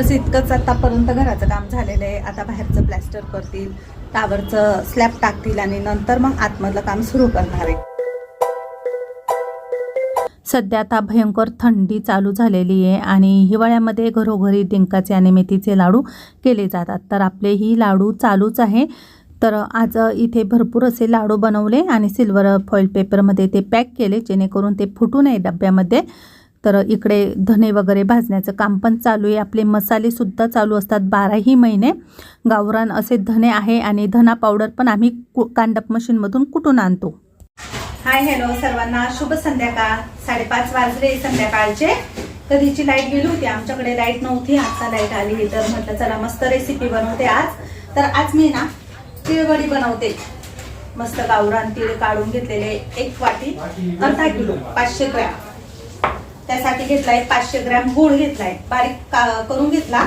बस इतकंच आतापर्यंत घराचं काम झालेलं आहे. आता बाहेरचं प्लॅस्टर करतील टावरचं स्लॅब टाकतील आणि नंतर मग आतमधलं काम सुरू करणार आहे. सध्या आता भयंकर थंडी चालू झालेली आहे आणि हिवाळ्यामध्ये घरोघरी डिंकाचे आणि मेथीचे लाडू केले जातात. तर आपले ही लाडू चालूच आहे. तर आज इथे भरपूर असे लाडू बनवले आणि सिल्वर फॉईल पेपरमध्ये ते पॅक केले जेणेकरून ते फुटू नये डब्यामध्ये. तर इकडे धने वगैरे भाजण्याचं काम पण चालू आहे. आपले मसालेसुद्धा चालू असतात बाराही महिने. गावरान असे धने आहे आणि धना पावडर पण आम्ही कु कांडप मशीनमधून कुठून आणतो? हाय हॅलो सर्वांना. शुभ संध्याकाळ. साडेपाच वाजले संध्याकाळचे. कधीची लाइट गेली होती? आमच्याकडे लाइट नव्हती. आता लाइट आली तर म्हटलं चला मस्त रेसिपी बनवते आज. तर आज मी ना तिळवडी बनवते. मस्त गावरान तीळ काढून घेतलेले एक वाटी. अर्धा किलो. पाचशे ग्रॅम. त्यासाठी घेतलाय पाचशे ग्रॅम गूळ घेतलाय. बारीक का- करून घेतला.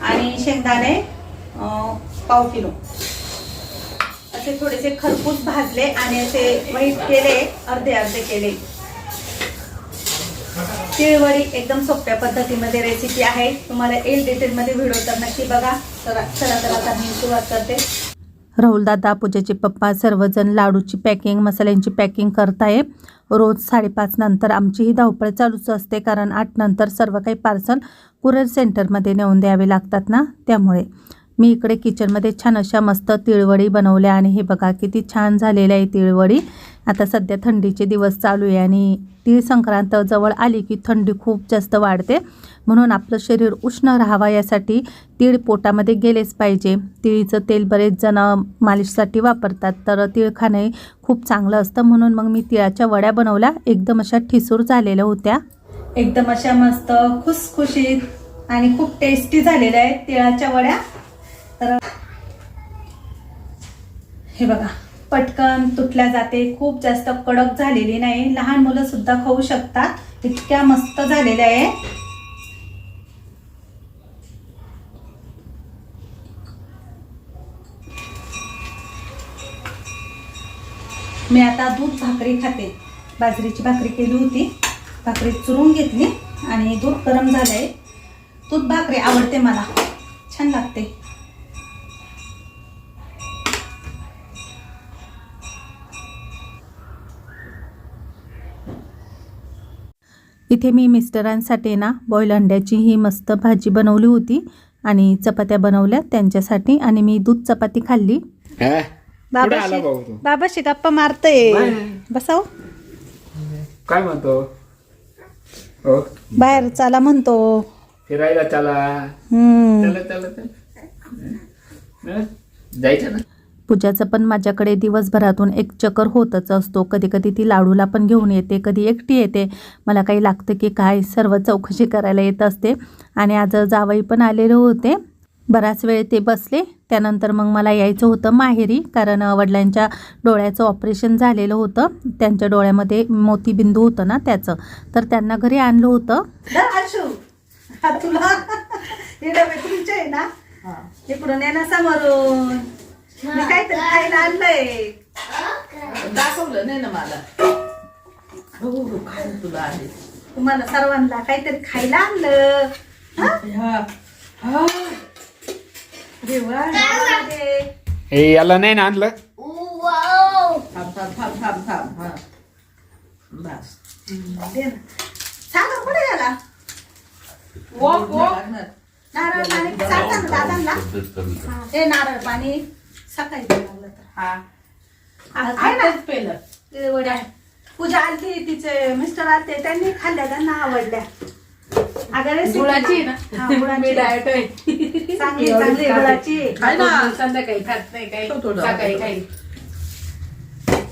आणि शेंगदाणे पाव किलो. असे थोडेसे खरपूस भाजले आणि असे वाईट केले अर्धे अर्धे केले. तिळवडी एकदम सोप्या पद्धतीमध्ये रेसिपी आहे. तुम्हाला एल डिटेलमध्ये व्हिडिओ तर नक्की बघा. तर चला तर आता मी सुरुवात करते. राहुलदादा पूजेचे पप्पा सर्वजण लाडूची पॅकिंग मसाल्यांची पॅकिंग करताय रोज साडेपाच नंतर आमची ही धावपळ चालूच असते कारण आठ नंतर सर्व काही पार्सल कुरिअर सेंटरमध्ये नेऊन द्यावे लागतात ना? त्यामुळे. मी इकडे किचनमध्ये छान अशा मस्त तिळवडी बनवल्या आणि हे बघा किती छान झालेल्या आहे तिळवडी. आता सध्या थंडीचे दिवस चालू आहे आणि तीळ संक्रांत जवळ आली की थंडी खूप जास्त वाढते. म्हणून आपलं शरीर उष्ण राहावा यासाठी तीळ पोटामध्ये गेलेच पाहिजे. तिळीचं तेल बरेच जण मालिशसाठी वापरतात. तर तीळ खाणे खूप चांगलं असतं. म्हणून मग मी तिळाच्या वड्या बनवल्या. एकदम अशा ठिसूर झालेल्या होत्या. एकदम अशा मस्त खुसखुशीत आणि खूप टेस्टी झालेल्या आहेत तिळाच्या वड्या. तर हे बघा पटकन तुटल्या जाते. खूप जास्त कडक झालेली नाही. लहान मुलं सुद्धा खाऊ शकतात. इतक्या मस्त झालेल्या आहे मी आता दूध भाकरी खाते. बाजरीची भाकरी केली होती. भाकरी चुरून घेतली आणि दूध गरम झालंय. दूध भाकरी आवडते मला. छान लागते. इथे मी मिस्टरांसाठी ना बॉईल अंड्याची ही मस्त भाजी बनवली होती आणि चपात्या बनवल्या त्यांच्यासाठी आणि मी दूध चपाती खाल्ली. भाऊ बाबाशी तू? बाबाशी गप्पा मारतय. बसाव. काय म्हणतो? हो? बाहेर चला म्हणतो. फिरायला चला. हम्म. चला चला चला? जायचं ना? पूजाचं पण माझ्याकडे दिवसभरातून एक चक्कर होतच असतो. कधी कधी ती लाडूला पण घेऊन येते कधी एकटी येते. मला काही लागतं की काय सर्व चौकशी करायला येत असते. आणि आज जावई पण आलेले होते. बराच वेळ ते बसले. त्यानंतर मग मला यायचं होतं माहेरी कारण वडिलांच्या डोळ्याचं ऑपरेशन झालेलं होतं. त्यांच्या डोळ्यामध्ये मोतीबिंदू होतं ना त्याचं. तर त्यांना घरी आणलं होतं. धर आशू. हा तुला. हे डबे तुमचे आहे ना? इकडून ये ना समोरून. मी काहीतरी खायला आणलंय. दाखवलं नाही ना मला. हो हो काय तुला आले तुम्हाला सर्वांना काहीतरी खायला आणलं. हा? हा याला नाही ना आणलं? थांब थांब थांब थांब थांब हा. बस. दे ना. कुठे गेला? नारळ पाणी. सांगता ना दादांना हे. नारळ पाणी. सकाळी तर. हा. आहे ना. पेलं. ते वड्या. पूजा आलती तिचे मिस्टर आलते त्यांनी खाल्ल्या त्यांना आवडल्या. अगं गुळाची ना? हा, मी गुळाची. डायट आहे. चांगली चांगली गुळाची. खाय ना? संध्याकाळी खात नाही काही. थोडं. सकाळी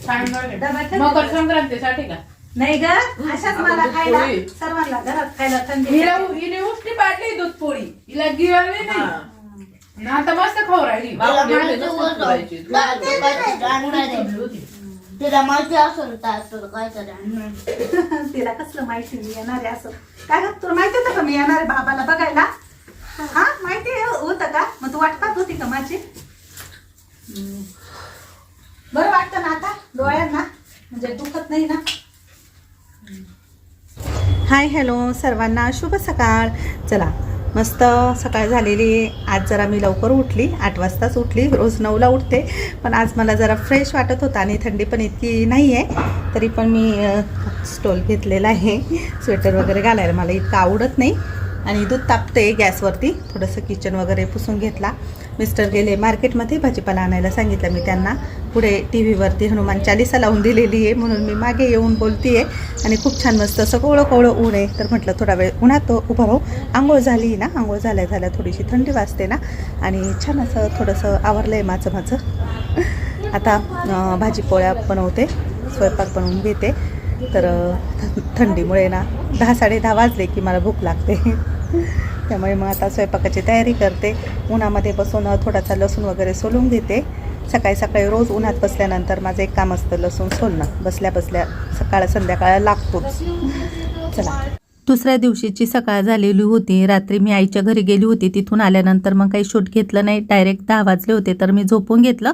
छान. मकर संक्रांतीसाठी का? नाही ग अशाच मला खायला पोळी. सर्वांना घरात खायला थंडी हिला हिने उष्टी पाडली दूध पोळी. हिला गिळाली नाही. आता मस्त खाऊ राहिली. बाबा. तिला माहिती असेल काय तर काय तरी तिला कसलं माहिती मी येणार आहे असं. काय ग तुला माहिती होतं का मी येणार आहे बाबाला बघायला? हा माहिती होतं का? मग तू वाट पाहत होती का माझी? हम्म. बरं वाटतं ना आता डोळ्यांना म्हणजे दुखत नाही ना? हाय हॅलो सर्वांना शुभ सकाळ. चला मस्त सकाळ झालेली आज जरा मी लवकर उठली. आठ वाजताच उठली. रोज नऊला उठते. पण आज मला जरा फ्रेश वाटत होता आणि थंडी पण इतकी नाही आहे तरी पण मी स्टोल घेतलेला आहे. स्वेटर वगैरे घालायला मला इतकं आवडत नाही. आणि दूध तापते गॅसवरती. थोडंसं किचन वगैरे पुसून घेतला. मिस्टर गेले मार्केटमध्ये भाजीपाला आणायला सांगितलं. मी त्यांना पुढे टी व्हीवरती हनुमान चालिसा लावून दिलेली आहे. म्हणून मी मागे येऊन बोलते आहे आणि खूप छान मस्त असं कोवळं कोवळं ऊन आहे. तर म्हटलं थोडा वेळ उन्हात उभं राहू. आंघोळ झाली ना? आंघोळ झाल्या झाल्या थोडीशी थंडी वाजते ना? आणि छान असं थोडंसं आवरलं आहे माझं माझं. आता भाजीपोळ्या भाजी पोळ्या बनवते. स्वयंपाक बनवून घेते. तर थंडीमुळे ना दहा साडे दहा वाजले की मला भूक लागते. त्यामुळे मग आता स्वयंपाकाची तयारी करते. उन्हामध्ये बसून थोडासा लसूण वगैरे सोलून घेते. सकाळी सकाळी रोज उन्हात बसल्यानंतर माझं एक काम असतं लसूण सोलणं. बसल्या बसल्या सकाळ संध्याकाळ लागतोच. चला. दुसऱ्या दिवशीची सकाळ झालेली होती. रात्री मी आईच्या घरी गेली होती. तिथून आल्यानंतर मग काही शूट घेतलं नाही. डायरेक्ट दहा वाजले होते तर मी झोपून घेतलं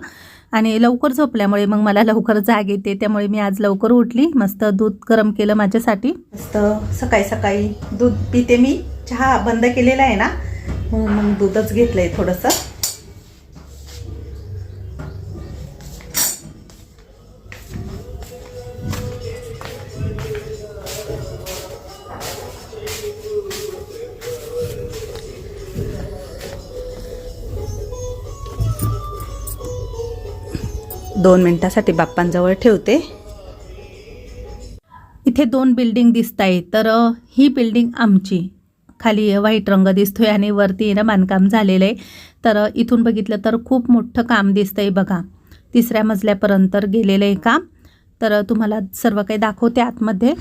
आणि लवकर झोपल्यामुळे मग मला लवकर जाग येते. त्यामुळे मी आज लवकर उठली. मस्त दूध गरम केलं माझ्यासाठी. मस्त सकाळी सकाळी दूध पिते मी. चहा बंद केलेला आहे ना मग दूधच घेतलंय थोडंसं. दोन मिनटासाठी बाप्पांजवळ ठेवते. इथे दोन बिल्डिंग दिसत आहे तर ही बिल्डिंग आमची. खाली व्हाईट रंग दिसतोय आणि वरती ना बांधकाम झालेलं आहे. तर इथून बघितलं तर खूप मोठं काम दिसतंय बघा. तिसऱ्या मजल्यापर्यंत गेलेलं आहे काम. तर तुम्हाला सर्व काही दाखवते आतमध्ये.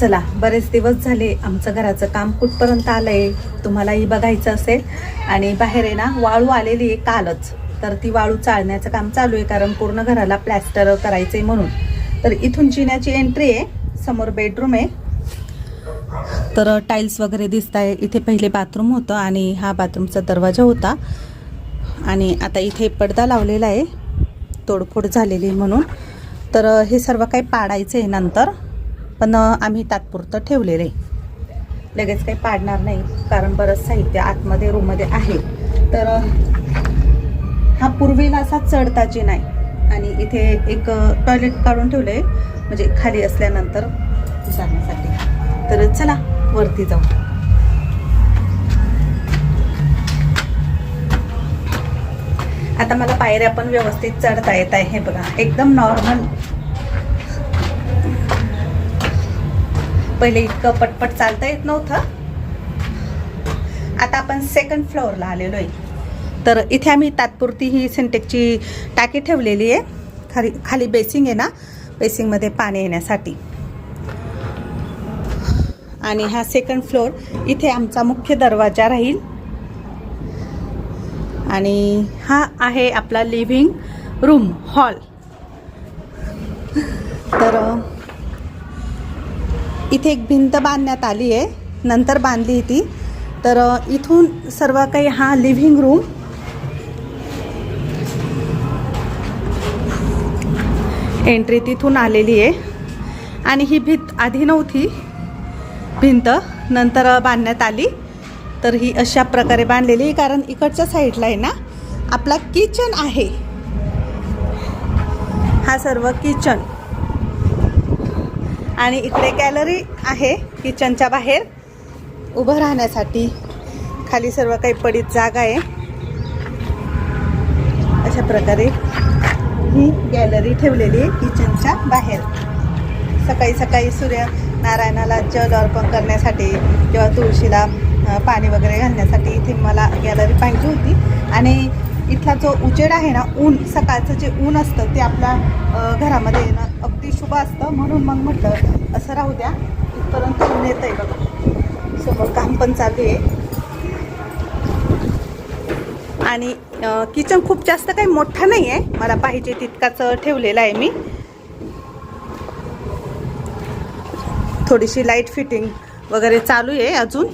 चला बरेच दिवस झाले आमचं घराचं काम कुठपर्यंत आलं आहे तुम्हालाही बघायचं असेल. आणि बाहेर आहे ना वाळू आलेली आहे कालच. तर ती वाळू चाळण्याचं काम चालू आहे कारण पूर्ण घराला प्लॅस्टर करायचं आहे म्हणून. तर इथून जिन्याची एंट्री आहे. समोर बेडरूम आहे. तर टाईल्स वगैरे दिसत आहे इथे पहिले बाथरूम होतं आणि हा बाथरूमचा दरवाजा होता. आणि आता इथे पडदा लावलेला आहे. तोडफोड झालेली म्हणून. तर हे सर्व काही पाडायचं आहे नंतर. पण आम्ही तात्पुरतं ठेवलेलं आहे. लगेच काही पाडणार नाही कारण बरंच साहित्य आतमध्ये रूममध्ये आहे. तर हा पूर्वीला असा चढता नाही. आणि इथे एक टॉयलेट काढून ठेवलं आहे म्हणजे खाली असल्यानंतर जाण्यासाठी तर चला वरती जाऊ. आता मला पायऱ्या पण व्यवस्थित चढता येत आहे. हे बघा एकदम नॉर्मल पहिले इतकं पटपट चालता येत नव्हतं. आता आपण सेकंड फ्लोअरला आलेलो आहे. तर इथे आम्ही तात्पुरती ही सिंटेकची टाकी ठेवलेली आहे. खाली खाली बेसिंग आहे ना? बेसिंगमध्ये पाणी येण्यासाठी. आणि हा सेकंड फ्लोअर इथे आमचा मुख्य दरवाजा राहील. आणि हा आहे आपला लिव्हिंग रूम हॉल तर इथे एक भिंत बांधण्यात आली आहे. नंतर बांधली ती तर इथून सर्व काही हा लिव्हिंग रूम एंट्री तिथून आलेली आहे. आणि ही भीत आधी नव्हती. भिंत नंतर बांधण्यात आली. तर ही अशा प्रकारे बांधलेली कारण इकडच्या साईडला आहे ना आपला किचन आहे. हा सर्व किचन आणि इकडे गॅलरी आहे किचनच्या बाहेर. उभं राहण्यासाठी खाली सर्व काही पडीत जागा आहे. अशा प्रकारे ही गॅलरी ठेवलेली आहे किचनच्या बाहेर. सकाळी सकाळी सूर्य नारायणाला जल अर्पण करण्यासाठी किंवा तुळशीला पाणी वगैरे घालण्यासाठी इथे मला गॅलरी पाहिजे होती. आणि इथला जो उजेड आहे ना ऊन सकाळचं जे ऊन असतं ते आपल्या घरामध्ये येणं अगदी शुभ असतं. म्हणून मग म्हटलं असं राहू द्या इथपर्यंत ऊन येतं आहे बघा. समोर काम पण चालू आहे. आणि किचन खूप जास्त काही मोठा नाही आहे मला पाहिजे तितकाच ठेवलेला आहे मी. थोडीशी लाइट फिटिंग वगैरे चालू आहे अजून.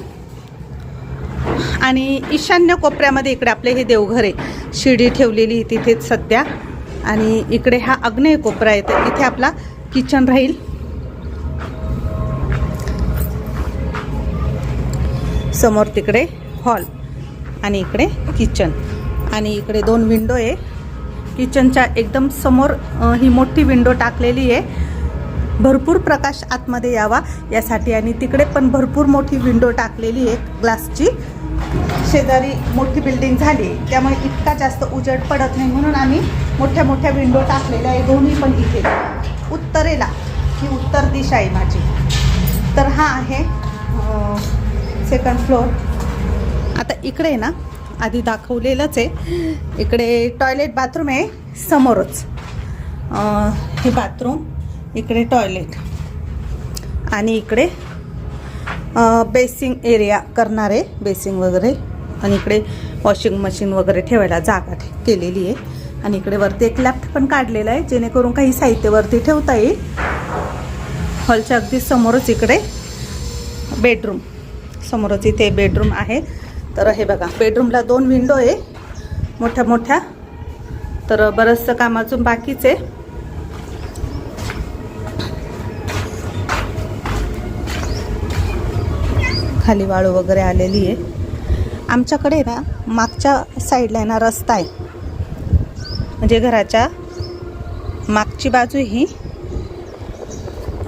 आणि ईशान्य कोपऱ्यामध्ये इकडे आपले हे देवघर आहे. शिडी ठेवलेली तिथेच सध्या. आणि इकडे हा अग्नेय कोपरा आहे. तर इथे आपला किचन राहील. समोर तिकडे हॉल. आणि इकडे किचन आणि इकडे दोन विंडो आहे. किचनच्या एकदम समोर ही मोठी विंडो टाकलेली आहे. भरपूर प्रकाश आतमध्ये यावा यासाठी आणि तिकडे पण भरपूर मोठी विंडो टाकलेली आहे ग्लासची शेजारी मोठी बिल्डिंग झाली. त्यामुळे इतका जास्त उजेड पडत नाही म्हणून आम्ही मोठ्या मोठ्या विंडो टाकलेल्या आहे. दोन्ही पण इथे. उत्तरेला. ही उत्तर दिशा आहे माझी. तर हा आहे सेकंड फ्लोअर आता इकडे आहे ना आधी दाखवलेलंच आहे. इकडे टॉयलेट बाथरूम आहे समोरच. हे बाथरूम इकडे टॉयलेट आणि इकडे बेसिंग एरिया करणार आहे बेसिंग वगैरे. आणि इकडे वॉशिंग मशीन वगैरे ठेवायला जागा ठे- केलेली आहे. आणि इकडे वरती एक लॅफ्ट पण काढलेला आहे जेणेकरून काही साहित्य वरती ठेवता येईल. हॉलच्या अगदी समोरच इकडे बेडरूम समोरच इथे बेडरूम आहे. तर हे बघा बेडरूमला दोन विंडो आहे मोठ्या मोठ्या. तर बरंचसं काम अजून बाकीच आहे. खाली वाळू वगैरे आलेली आहे. आमच्याकडे ना मागच्या साईडला आहे ना रस्ता आहे. म्हणजे घराच्या मागची बाजू ही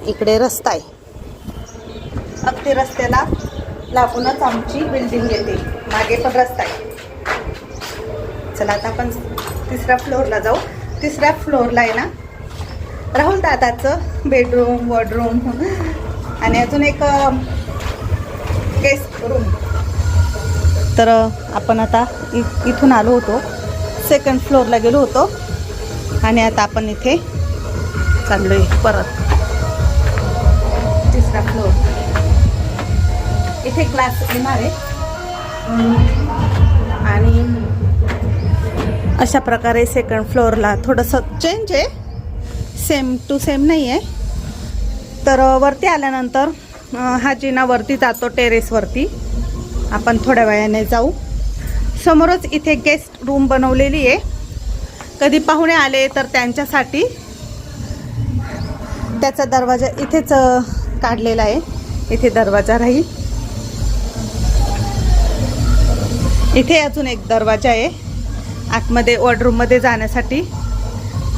इकडे रस्ता आहे. अगदी रस्त्याला लागूनच आमची बिल्डिंग येते. मागे पण रस्ता आहे. चला आता आपण तिसऱ्या फ्लोअरला जाऊ. तिसऱ्या फ्लोअरला आहे ना राहुल दादाचं बेडरूम वॉर्डरूम आणि अजून एक गेस्ट रूम तर आपण आता इ इथून आलो होतो. सेकंड फ्लोअरला गेलो होतो. आणि आता आपण इथे चाललो आहे परत. तिसरा फ्लोअर इथे क्लास येणार आहे. आणि अशा प्रकारे सेकंड फ्लोअरला थोडंसं चेंज आहे. सेम टू सेम नाही आहे तर वरती आल्यानंतर हा जिना वरती जातो टेरेसवरती आपण थोड्या वेळाने जाऊ. समोरच इथे गेस्ट रूम बनवलेली आहे. कधी पाहुणे आले तर त्यांच्यासाठी त्याचा दरवाजा इथेच काढलेला आहे. इथे दरवाजा राहील. इथे अजून एक दरवाजा आहे. आतमध्ये वॉर्डरूममध्ये जाण्यासाठी.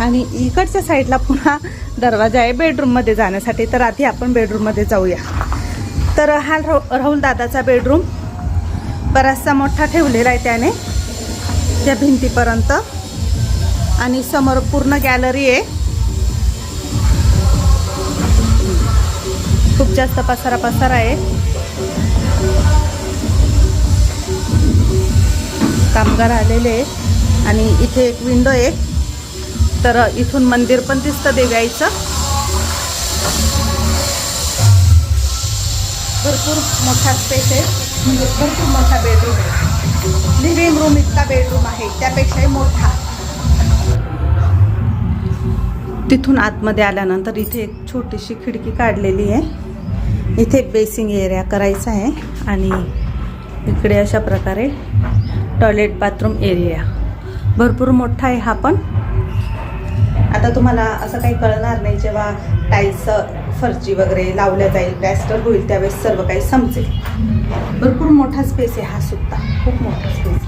आणि इकडच्या साईडला पुन्हा दरवाजा आहे बेडरूममध्ये जाण्यासाठी. तर आधी आपण बेडरूममध्ये जाऊया. तर हा राहु राहुल दादाचा बेडरूम बराचसा मोठा ठेवलेला आहे त्याने. त्या भिंतीपर्यंत. आणि समोर पूर्ण गॅलरी आहे. खूप जास्त पसारा पसारा आहे. कामगार आलेले आहे आणि इथे एक विंडो आहे. तर इथून मंदिर पण दिसतं देवाईचं भरपूर मोठा स्पेस आहे. म्हणजे भरपूर मोठा बेडरूम आहे. लिव्हिंग रूम इतका बेडरूम आहे. त्यापेक्षाही मोठा. तिथून आतमध्ये आल्यानंतर इथे एक छोटीशी खिडकी काढलेली आहे. इथे बेसिंग एरिया करायचा आहे. आणि इकडे अशा प्रकारे टॉयलेट बाथरूम एरिया. भरपूर मोठा आहे हा पण. आता तुम्हाला असं काही कळणार नाही जेव्हा टाईल्स फरची वगैरे लावल्या जाईल प्लॅस्टर होईल त्यावेळेस सर्व काही समजेल भरपूर मोठा स्पेस आहे हा सुद्धा. खूप मोठा स्पेस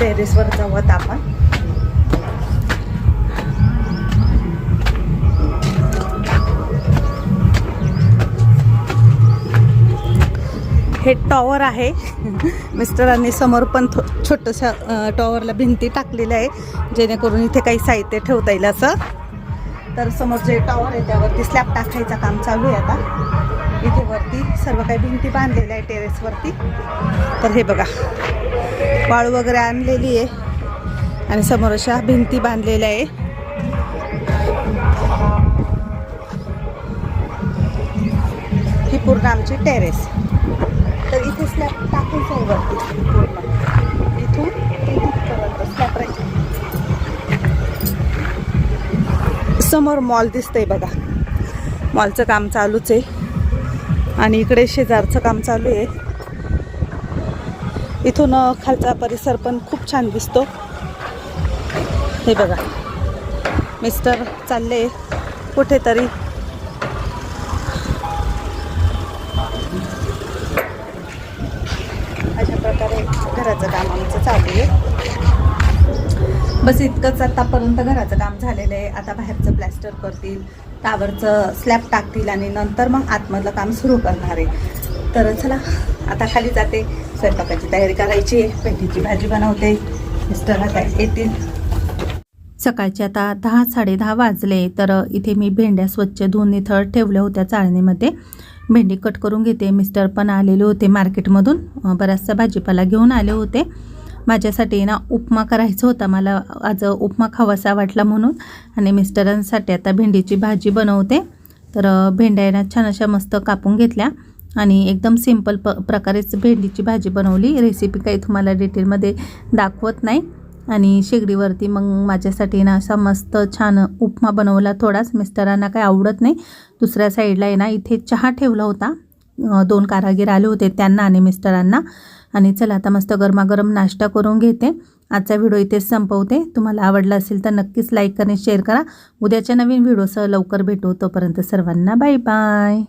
टेरेसवर जाऊत आपण. हे टॉवर आहे. मिस्टरांनी समोर पण थो छोटंसं टॉवरला भिंती टाकलेल्या आहे जेणेकरून इथे काही साहित्य ठेवता येईल असं. तर समोर जे टॉवर आहे त्यावरती स्लॅब टाकायचं काम चालू आहे आता. इथे वरती सर्व काही भिंती बांधलेल्या आहे टेरेसवरती तर हे बघा वाळू वगैरे आणलेली आहे. आणि समोर अशा भिंती बांधलेल्या आहे. ही पूर्ण आमची टेरेस तर इथे स्लॅब टाकून आहे पूर्ण इथून स्लॅब राहील. समोर मॉल दिसतंय बघा. मॉलचं काम चालूच आहे. आणि इकडे शेजारचं काम चालू आहे. इथून खालचा परिसर पण खूप छान दिसतो. हे बघा. मिस्टर चालले कुठेतरी. घराचं काम आमचं चालू आहे. बस इतकंच आतापर्यंत घराचं काम झालेलं आहे. आता बाहेरचं प्लॅस्टर करतील टावरचं स्लॅब टाकतील आणि नंतर मग आतमधलं काम सुरू करणार आहे. तर चला आता खाली जाते. स्वयंपाकाची तयारी करायची पेटीची भेंडीची भाजी बनवते. मिस्टर आता येतील. सकाळचे आता दहा साडेदहा वाजले. तर इथे मी भेंड्या स्वच्छ धुवून इथं ठेवल्या होत्या चाळणीमध्ये. भेंडी कट करून घेते. मिस्टर पण आलेले होते मार्केटमधून. बराचसा भाजीपाला घेऊन आले होते. माझ्यासाठी ना उपमा करायचा होता. मला आज उपमा खावासा वाटला म्हणून. आणि मिस्टरांसाठी आता भेंडीची भाजी बनवते. तर भेंड्या ना छान अशा मस्त कापून घेतल्या. आणि एकदम सिंपल प प्रकारेच भेंडीची भाजी बनवली. रेसिपी काही तुम्हाला डिटेलमध्ये दाखवत नाही. आणि शेगडीवरती मग माझ्यासाठी ना असा मस्त छान उपमा बनवला. थोडाच मिस्टरांना काही आवडत नाही. दुसऱ्या साईडला आहे ना इथे चहा ठेवला होता. दोन कारागीर आले होते त्यांना आणि मिस्टरांना. आणि चला आता मस्त गरमागरम नाश्ता करून घेते. आजचा व्हिडिओ इथेच संपवते. तुम्हाला आवडला असेल तर नक्कीच लाईक करा शेअर करा. उद्याच्या नवीन व्हिडिओसह लवकर भेटू. तोपर्यंत सर्वांना बाय बाय.